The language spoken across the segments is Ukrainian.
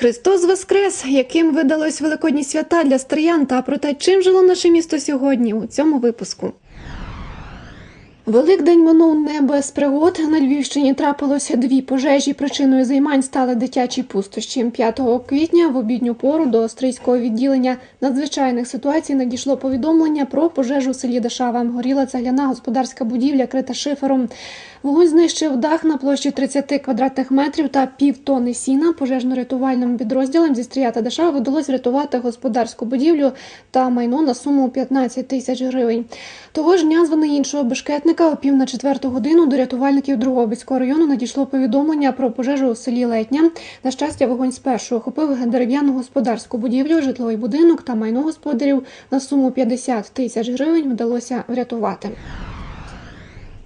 Христос Воскрес, яким видалось великодні свята для стриян та про чим жило наше місто сьогодні у цьому випуску. Великдень минув не без пригод. На Львівщині трапилося дві пожежі. Причиною займань стали дитячі пустощі. 5 квітня в обідню пору до австрійського відділення надзвичайних ситуацій надійшло повідомлення про пожежу в селі Дашава. Горіла цегляна господарська будівля, крита шифером. Вогонь знищив дах на площі 30 квадратних метрів та півтони сіна. Пожежно-рятувальним підрозділам зі Стрія та Дашава вдалося врятувати господарську будівлю та майно на суму 15 тисяч гривень. Того ж дня звани іншого бешкетника о пів на четверту годину до рятувальників Другобицького району надійшло повідомлення про пожежу у селі Летня. На щастя, вогонь спершу охопив дерев'яну господарську будівлю, житловий будинок та майно господарів на суму 50 тисяч гривень вдалося врятувати.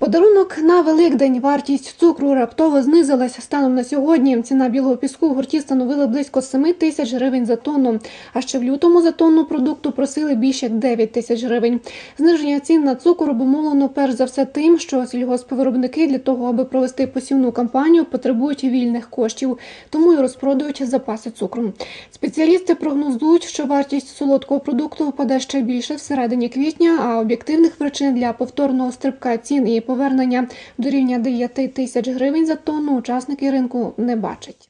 Подарунок на Великдень. Вартість цукру раптово знизилася станом на сьогодні. Ціна білого піску в гурті становила близько 7 тисяч гривень за тонну. А ще в лютому за тонну продукту просили більше як 9 тисяч гривень. Зниження цін на цукор обумовлено перш за все тим, що сільгоспвиробники для того, аби провести посівну кампанію, потребують вільних коштів, тому й розпродають запаси цукру. Спеціалісти прогнозують, що вартість солодкого продукту впаде ще більше всередині квітня, а об'єктивних причин для повторного стрибка цін і повернення до рівня 9 тисяч гривень за тонну учасники ринку не бачать.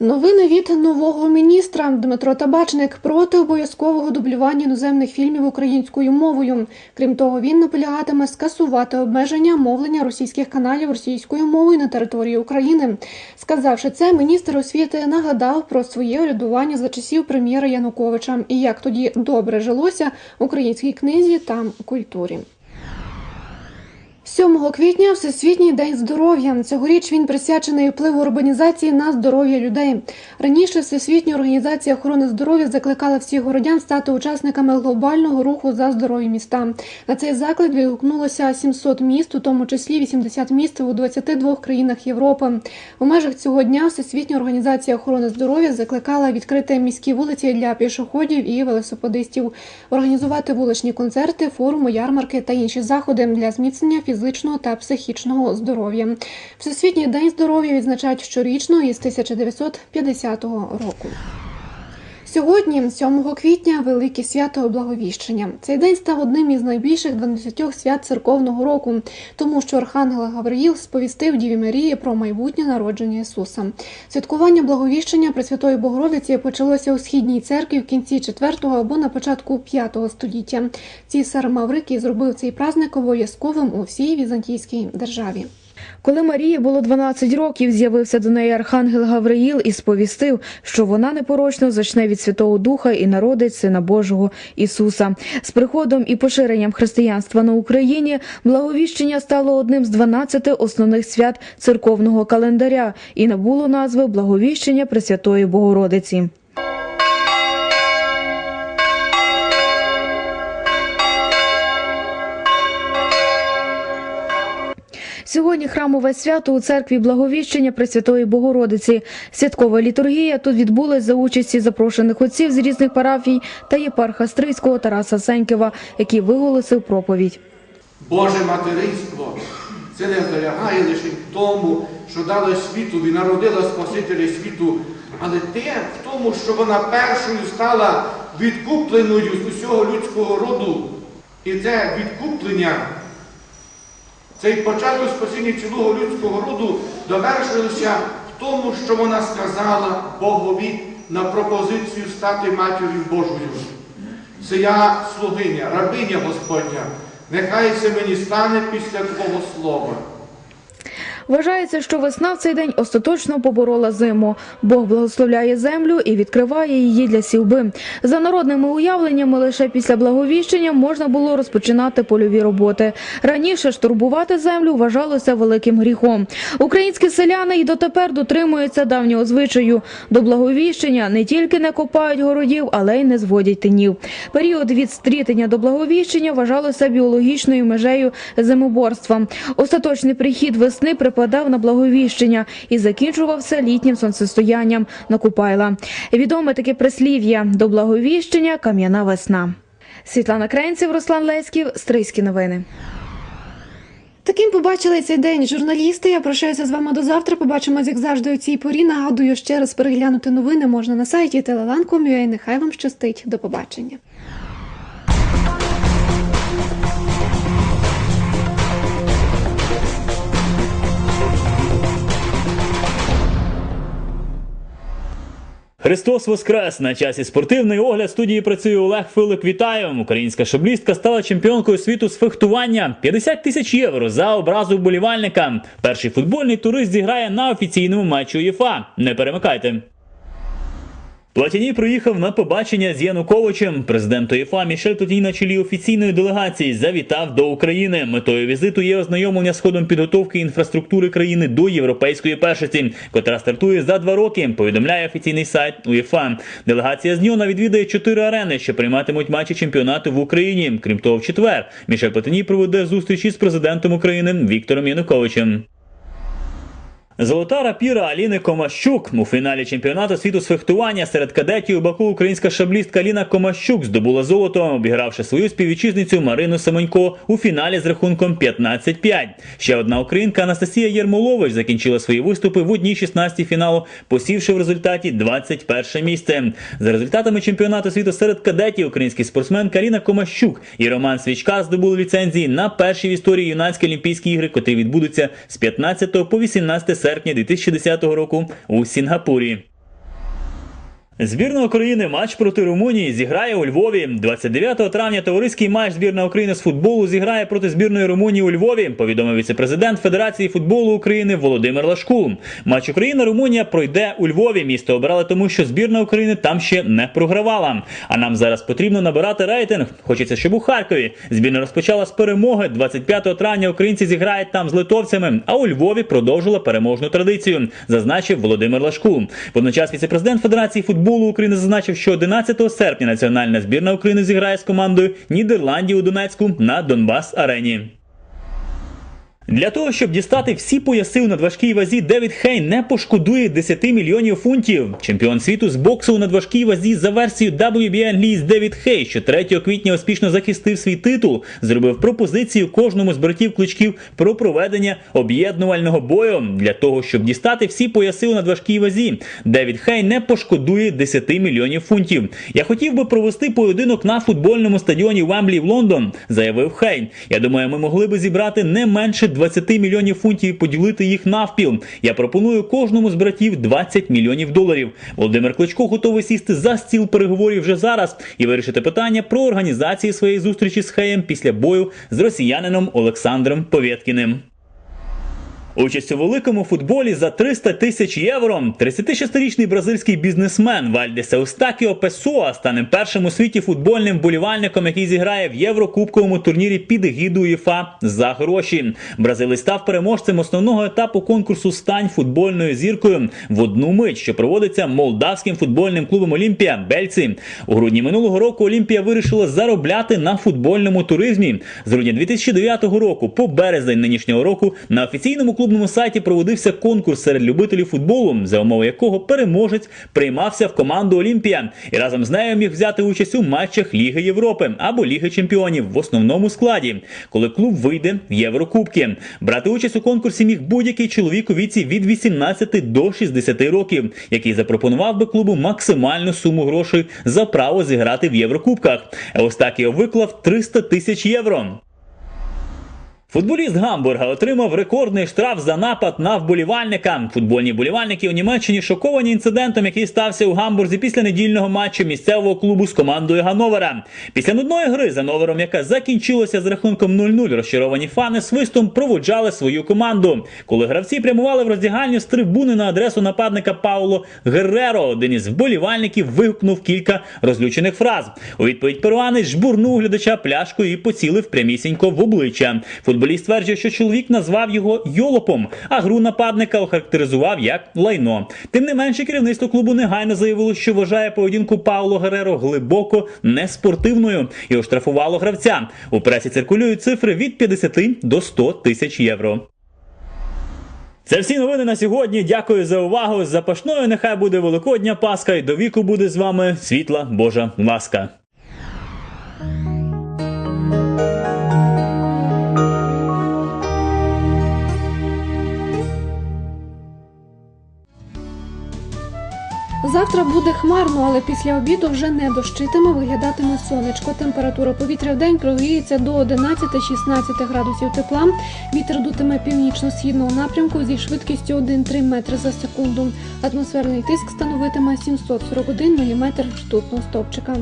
Новини від нового міністра Дмитро Табачник проти обов'язкового дублювання іноземних фільмів українською мовою. Крім того, він наполягатиме скасувати обмеження мовлення російських каналів російською мовою на території України. Сказавши це, міністр освіти нагадав про своє урядування за часів прем'єра Януковича і як тоді добре жилося українській книзі та культурі. 7 квітня Всесвітній день здоров'я. Цьогоріч він присвячений впливу урбанізації на здоров'я людей. Раніше Всесвітня організація охорони здоров'я закликала всіх городян стати учасниками глобального руху за здорові міста. На цей заклик відгукнулося 700 міст, у тому числі 80 міст у 22 країнах Європи. У межах цього дня Всесвітня організація охорони здоров'я закликала відкрити міські вулиці для пішоходів і велосипедистів, організувати вуличні концерти, форуми, ярмарки та інші заходи для зміцнення фізичного та психічного здоров'я. Всесвітній день здоров'я відзначають щорічно із 1950 року. Сьогодні, 7 квітня, велике свято Благовіщення. Цей день став одним із найбільших 12 свят церковного року, тому що Архангел Гавриїл сповістив Діві Марії про майбутнє народження Ісуса. Святкування Благовіщення Пресвятої Богородиці почалося у східній церкві в кінці 4-го або на початку 5-го століття. Цісар Маврикій зробив цей праздник обов'язковим у всій візантійській державі. Коли Марії було 12 років, з'явився до неї архангел Гавриїл і сповістив, що вона непорочно зачне від Святого Духа і народить Сина Божого Ісуса. З приходом і поширенням християнства на Україні благовіщення стало одним з 12 основних свят церковного календаря і набуло назви Благовіщення Пресвятої Богородиці. Сьогодні храмове свято у церкві Благовіщення Пресвятої Богородиці. Святкова літургія тут відбулась за участі запрошених отців з різних парафій та єпарха Стрийського Тараса Сенькова, який виголосив проповідь. Боже материнство, це не залягає лише в тому, що дало світу і народила Спасителя світу, але те в тому, що вона першою стала відкупленою з усього людського роду. І це відкуплення, цей початок спасіння цілого людського роду довершилося в тому, що вона сказала Богові на пропозицію стати матір'ю Божою. Це я слугиня, рабиня Господня, нехай це мені стане після Твого слова. Вважається, що весна в цей день остаточно поборола зиму. Бог благословляє землю і відкриває її для сівби. За народними уявленнями, лише після благовіщення можна було розпочинати польові роботи. Раніше ж турбувати землю вважалося великим гріхом. Українські селяни й дотепер дотримуються давнього звичаю. До благовіщення не тільки не копають городів, але й не зводять тинів. Період від стрітення до благовіщення вважалося біологічною межею зимоборства. Остаточний прихід весни припадав на благовіщення і закінчувався літнім сонцестоянням на Купайла. Відоме таке прислів'я до благовіщення кам'яна весна. Світлана Кренців, Руслан Леськів, Стрийські новини. Таким побачили цей день журналісти. Я прощаюся з вами до завтра. Побачимось, як завжди, у цій порі. Нагадую, ще раз переглянути новини можна на сайті telelan.com.ua. Нехай вам щастить. До побачення. Христос Воскрес! На часі спортивний огляд студії працює Олег Филик. Вітаю! Українська шаблістка стала чемпіонкою світу з фехтування. 50 тисяч євро за образу вболівальника. Перший футбольний турист зіграє на офіційному матчі УЄФА. Не перемикайте. Платіні приїхав на побачення з Януковичем. Президент УЄФА Мішель Платіні на чолі офіційної делегації завітав до України. Метою візиту є ознайомлення з ходом підготовки інфраструктури країни до європейської першості, котра стартує за два роки. Повідомляє офіційний сайт УЄФА. Делегація з Ньона відвідає чотири арени, що прийматимуть матчі чемпіонату в Україні. Крім того, в четвер Мішель Платіні проведе зустрічі з президентом України Віктором Януковичем. Золота рапіра Аліни Комащук у фіналі чемпіонату світу з фехтування серед кадетів у Баку українська шаблістка Аліна Комащук здобула золото, обігравши свою співвітчизницю Марину Семенько у фіналі з рахунком 15-5. Ще одна українка Анастасія Єрмолович закінчила свої виступи в одній 16 фіналу, посівши в результаті 21 місце. За результатами чемпіонату світу серед кадетів українські спортсменки Аліна Комащук і Роман Свічка здобули ліцензії на перші в історії юнацькі олімпійські ігри, котрі відбудуться з 15 по 18 серпня 2010 року у Сінгапурі. Збірна України матч проти Румунії зіграє у Львові. 29 травня товариський матч збірна України з футболу зіграє проти збірної Румунії у Львові. Повідомив віце-президент Федерації футболу України Володимир Лашку. Матч Україна-Румунія пройде у Львові. Місто обрали тому, що збірна України там ще не програвала. А нам зараз потрібно набирати рейтинг. Хочеться, щоб у Харкові збірна розпочала з перемоги. 25 травня українці зіграють там з литовцями. А у Львові продовжила переможну традицію, зазначив Володимир Лашку. Водночас віце-президент Федерації футболу України зазначив, що 11 серпня національна збірна України зіграє з командою Нідерландії у Донецьку на Донбас Арені. Для того, щоб дістати всі пояси у надважкій вазі, Девід Хей не пошкодує 10 мільйонів фунтів. Чемпіон світу з боксу у надважкій вазі за версією WBA англійсь Девід Хей, що 3 квітня успішно захистив свій титул, зробив пропозицію кожному з братів кличків про проведення об'єднувального бою. Для того, щоб дістати всі пояси у надважкій вазі, Девід Хей не пошкодує 10 мільйонів фунтів. Я хотів би провести поєдинок на футбольному стадіоні Вемблі в Лондон, заявив Хей. Я думаю, ми могли би зібрати не менше 20 мільйонів фунтів і поділити їх навпіл. Я пропоную кожному з братів 20 мільйонів доларів. Володимир Кличко готовий сісти за стіл переговорів вже зараз і вирішити питання про організацію своєї зустрічі з Хеєм після бою з росіянином Олександром Повєткіним. Участь у великому футболі за 300 тисяч євро. 36-річний бразильський бізнесмен Вальдес Еустакіо Песоа стане першим у світі футбольним вболівальником, який зіграє в Єврокубковому турнірі під егіду УЄФА за гроші. Бразилець став переможцем основного етапу конкурсу Стань футбольною зіркою в одну мить, що проводиться молдавським футбольним клубом Олімпія Бельці. У грудні минулого року Олімпія вирішила заробляти на футбольному туризмі. З грудня 2009 року по березень нинішнього року на офіційному клубному сайті проводився конкурс серед любителів футболу, за умови якого переможець приймався в команду Олімпія і разом з нею міг взяти участь у матчах Ліги Європи або Ліги Чемпіонів в основному складі, коли клуб вийде в Єврокубки. Брати участь у конкурсі міг будь-який чоловік у віці від 18 до 60 років, який запропонував би клубу максимальну суму грошей за право зіграти в Єврокубках. Евстакіо виклав 300 тисяч євро. Футболіст Гамбурга отримав рекордний штраф за напад на вболівальника. Футбольні вболівальники у Німеччині шоковані інцидентом, який стався у Гамбурзі після недільного матчу місцевого клубу з командою Гановера. Після нудної гри за номером, яка закінчилася з рахунком 0-0, розчаровані фани свистом проводжали свою команду. Коли гравці прямували в роздягальню з трибуни на адресу нападника Пауло Герреро, один із вболівальників вигукнув кілька розлючених фраз. У відповідь перуанець жбурнув глядача пляшкою і поцілив прямісінько в обличчя. Футболіст стверджує, що чоловік назвав його йолопом, а гру нападника охарактеризував як лайно. Тим не менше, керівництво клубу негайно заявило, що вважає поведінку Пауло Гереро глибоко неспортивною і оштрафувало гравця. У пресі циркулюють цифри від 50 до 100 тисяч євро. Це всі новини на сьогодні. Дякую за увагу. З запашною нехай буде Великодня Пасха і до віку буде з вами світла Божа ласка. Завтра буде хмарно, але після обіду вже не дощитиме, виглядатиме сонечко. Температура повітря в день прогріється до 11-16 градусів тепла. Вітер дутиме північно-східного напрямку зі швидкістю 1-3 метри за секунду. Атмосферний тиск становитиме 741 мм ртутного стовпчика.